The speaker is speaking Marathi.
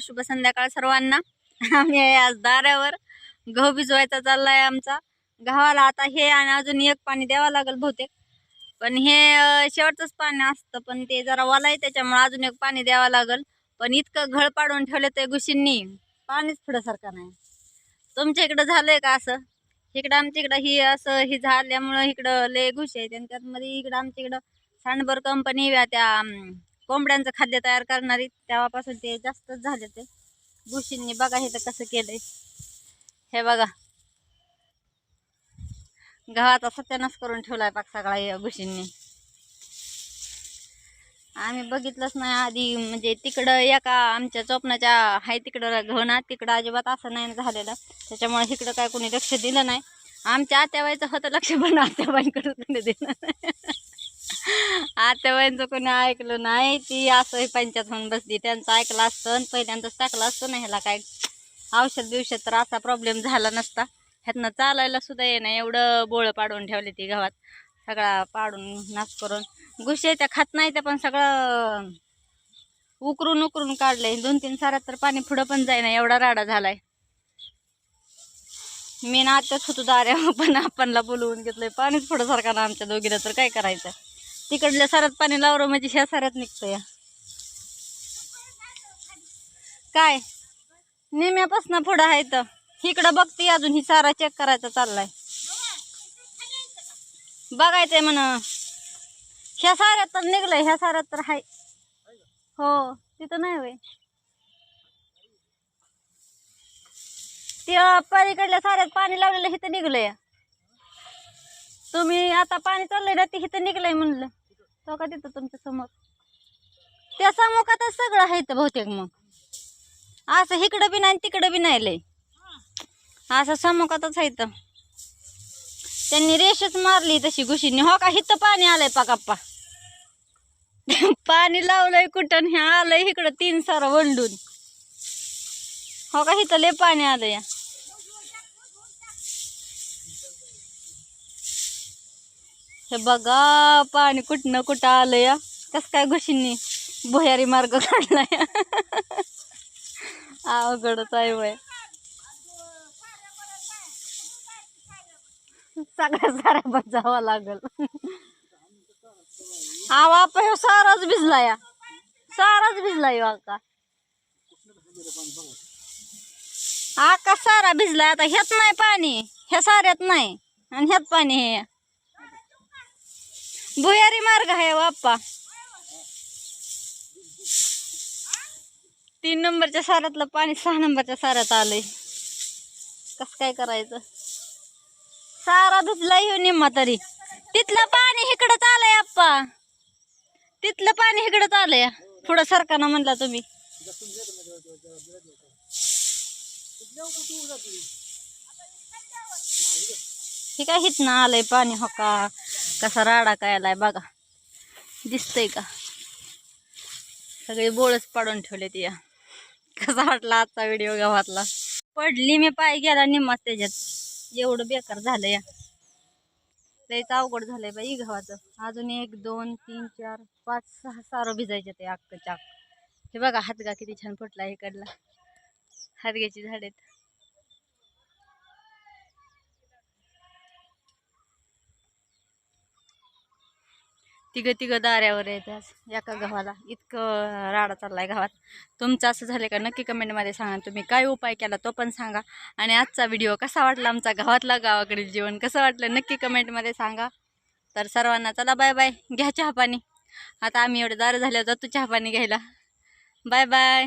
शुभ संध्याकाळ सर्वांना. आम्ही आहे आज दाऱ्यावर. गहू भिजवायचा चालला आहे आमचा. गव्हाला आता हे आणि अजून एक पाणी द्यावं लागेल बहुतेक. पण हे शेवटचंच पाणी असतं पण ते जरा वाला आहे त्याच्यामुळे अजून एक पाणी द्यावं लागेल. पण इतकं घळ पाडून ठेवलं ते गुशींनी. पाणीच पुढ्यासारखं नाही. तुमच्या इकडं झालंय का असं? इकडं आमच्या इकडं ही असं ही झाल्यामुळं इकडं लय घुशी आहे आणि त्यातमध्ये इकडं आमच्या इकडं सांडबर कंपनी त्या कोंबड्यांचं खाद्य तयार करणारी तेव्हापासून ते जास्तच झाले ते. गुशींनी बघा हे तर कसं केलंय. हे बघा. गव्हाचा सत्यानाश करून ठेवलाय पाक सगळा या गुशींनी आम्ही बघितलंच नाही आधी म्हणजे तिकडं एका आमच्या चोपणाच्या हाय तिकडं घणा तिकडं अजिबात असं नाही झालेलं. त्याच्यामुळे इकडं काय कोणी लक्ष दिलं नाही. आमच्या आत्याबाईचं होतं लक्ष पण आत्याबाईंकडं देणार दिलं नाही. आत्याबाईंचं कोणी ऐकलं नाही ती असं पंचायत होऊन बसली. त्यांचं ऐकलं असतं आणि पहिल्यांदाच टाकलं असतं ना ह्याला काय. औषध बिवषध तर असा प्रॉब्लेम झाला नसता. ह्यातनं चालायला सुद्धा ये एवढं बोळं पाडून ठेवली ती गावात. सगळा पाडून नाश करून. गुशे त्या खात नाही त्या पण सगळं उकरून उकरून काढलंय. दोन तीन साऱ्यात तर पाणी पुढं पण जाईना. एवढा राडा झालाय. मी ना आत्याच होतो दाऱ्या पण आपणला बोलवून घेतलंय. पाणीच पुढं सारखा ना आमच्या दोघीला तर काय करायचं? तिकडल्या सारात पाणी लावलं म्हणजे ह्या साऱ्यात निघतं या. काय? निम्यापासून पुढं आहे तर इकडं बघते अजून ही सारा चेक करायचा चाललाय. बघायचंय म्हण. ह्या साऱ्यात तर निघलंय ह्या साऱ्यात तर हाय. हो तिथं नाही होय. ते पलीकडल्या साऱ्यात पाणी लावलेलं हिथं निघलंय. तुम्ही आता पाणी चाललंय ना ते हिथं निघलंय म्हणलं. तो का तिथं तुमच्यासमोर? त्या समुखातच सगळं आहे बहुतेक मग. असं इकडं बी नाही तिकडं बी नाही लय. असं समुखातच आहे तर त्यांनी रेषच मारली तशी घुशीने. हो का हिथं पाणी आलंय पाकाप्पा पाणी लावलंय कुठं हे आलंय इकडं तीन सारं वंडून. हो का हिथं लय पाणी आलंय हे बघा पाणी कुठनं कुठं आलं या कस काय घुशींनी भुयारी मार्ग काढलाय. अवघडच आहे वय. सगळ्या साऱ्या बजावा लागल. हा बाप ह्यो साराच भिजला या साराच भिजला यो आका. आका सारा भिजला आता ह्यात नाही पाणी. ह्या साऱ्यात नाही. आणि ह्यात पाणी हे. भुयारी मार्ग आहे हो, बाप्पा तीन नंबरच्या साऱ्यातलं पाणी सहा नंबरच्या साऱ्यात आलंय. कस काय करायचं? सारा धुतला येऊ निम्मा तरी. तिथलं पाणी इकडंच आलंय आप्पा. तिथलं पाणी इकडंच आलंय. पुढं सरकाना म्हणला तुम्ही. हे काय हित ना आलंय पाणी हो का? कसा राडा काय आलाय बघा. दिसतंय का? सगळे बोळच पाडून ठेवले ती या. कसा वाटला आजचा व्हिडिओ गावातला? पडली मी पाय गेला निम्मा त्याच्यात. एवढं बेकार झालं या. लयच अवघड झालंय बाई गव्हाचं अजून एक दोन तीन चार पाच सहा सारं भिजायचे ते अक्क चाक. हे बघा हातगा किती छान फुटला इकडला. हातग्याची झाड तिघं तिघं दाऱ्यावर आहेत आज एका गव्हाला इतकं राडा चाललाय गावात. तुमचं असं झालं का? नक्की कमेंटमध्ये सांगा तुम्ही. काय उपाय केला तो पण सांगा. आणि आजचा व्हिडिओ कसा वाटला आमचा गावातला गावाकडील जीवन? कसं वाटलं? नक्की कमेंटमध्ये सांगा. तर सर्वांना चला बाय बाय घ्या चहा पाणी. आता आम्ही एवढे दारं झाले जातो चहा पाणी घ्यायला. Bye bye